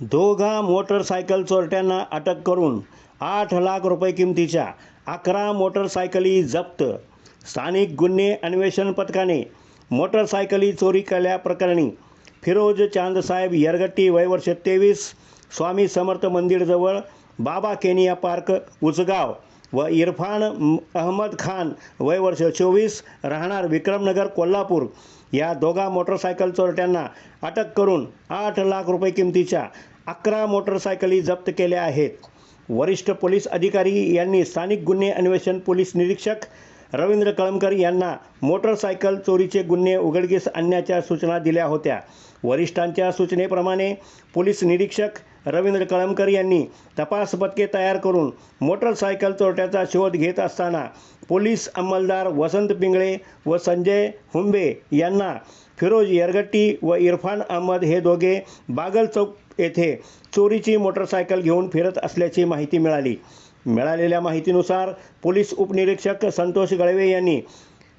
दोघा मोटरसायकल चोरट्यांना अटक करून आठ लाख रुपये किमतीच्या अकरा मोटरसायकली जप्त. स्थानिक गुन्हे अन्वेषण पथकाने मोटरसायकली चोरी केल्याप्रकरणी फिरोज चांदसाहेब यरगट्टी वयवर्ष तेवीस स्वामी समर्थ मंदिरजवळ बाबा केनिया पार्क उचगाव व इरफान अहमद खान वयवर्ष चोवीस राहणार विक्रमनगर कोल्हापूर या दोघा मोटरसायकल चोरट्यांना अटक करून आठ लाख रुपये किमतीच्या अकरा मोटरसायकली जप्त केल्या आहेत. वरिष्ठ पोलीस अधिकारी यांनी स्थानिक गुन्हे अन्वेषण पोलीस निरीक्षक रवींद्र कळमकर यांना मोटरसायकल चोरीचे गुन्हे उघडकीस आणण्याच्या सूचना दिल्या होत्या. वरिष्ठांच्या सूचनेप्रमाणे पोलीस निरीक्षक रवींद्र कळमकर यांनी तपास पथके तयार करून मोटरसायकल चोरट्याचा शोध घेत असताना पोलीस अंमलदार वसंत पिंगळे व संजय हुंबे यांना फिरोज यरगट्टी व इरफान अहमद हे दोघे बागल चौक येथे चोरीची मोटरसायकल घेऊन फिरत असल्याची माहिती मिळाली. मिळालेल्या माहितीनुसार पोलीस उपनिरीक्षक संतोष गळवे यांनी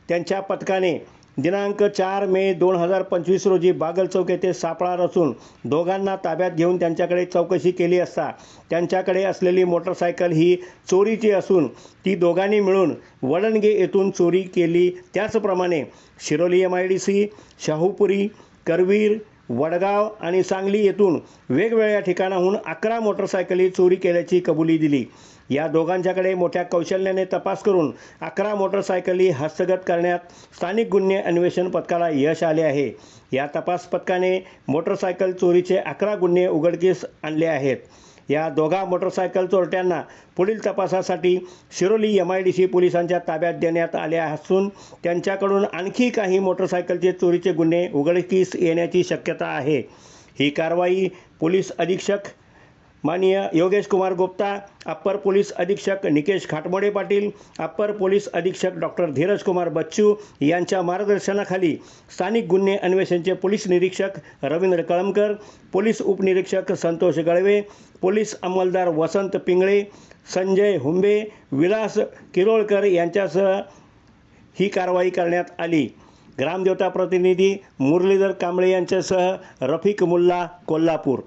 त्यांच्या पथकाने दिनांक चार मे दोन हजार पंचवीस रोजी बागल चौक येथे सापळा रचून दोघांना ताब्यात घेऊन त्यांच्याकडे चौकशी केली असता त्यांच्याकडे असलेली मोटरसायकल ही चोरीची असून ती दोघांनी मिळून वडणगे येथून चोरी केली. त्याचप्रमाणे Shiroli M I D C Shahupuri Karveer Vadgaon आणि सांगली येथून वेगवेगळ्या ठिकाणाहून अकरा मोटरसायकली चोरी केल्याची कबुली दिली. या दोघांच्याकडे मोठ्या कौशल्याने तपास करून अकरा मोटरसायकली हस्तगत करण्यात स्थानिक गुन्हे अन्वेषण पथकाला यश आले आहे. या तपास पथकाने मोटरसायकल चोरीचे अकरा गुन्हे उघडकीस आणले आहेत. या दोघा मोटरसायकल चोरट्यांना पुढील तपासासाठी Shiroli M I D C पोलिसांच्या ताब्यात देण्यात आल्या असून त्यांच्याकडून आणखी काही मोटरसायकलचे चोरीचे गुन्हे उघडकीस येण्याची शक्यता आहे. ही कारवाई पोलीस अधीक्षक माननीय योगेश कुमार गुप्ता अप्पर पोलीस अधीक्षक निकेश खाटमोडे पाटील अप्पर पोलीस अधीक्षक डॉक्टर धीरज कुमार बच्चू यांच्या मार्गदर्शनाखाली स्थानिक गुन्हे अन्वेषणचे पोलीस निरीक्षक रवींद्र कळमकर पोलीस उपनिरीक्षक संतोष गळवे पोलीस अंमलदार वसंत पिंगळे संजय हुंबे विलास किरोळकर यांच्यासह ही कारवाई करण्यात आली. ग्रामदेवता प्रतिनिधी मुरलीधर कांबळे यांच्यासह रफिक मुल्ला कोल्हापूर.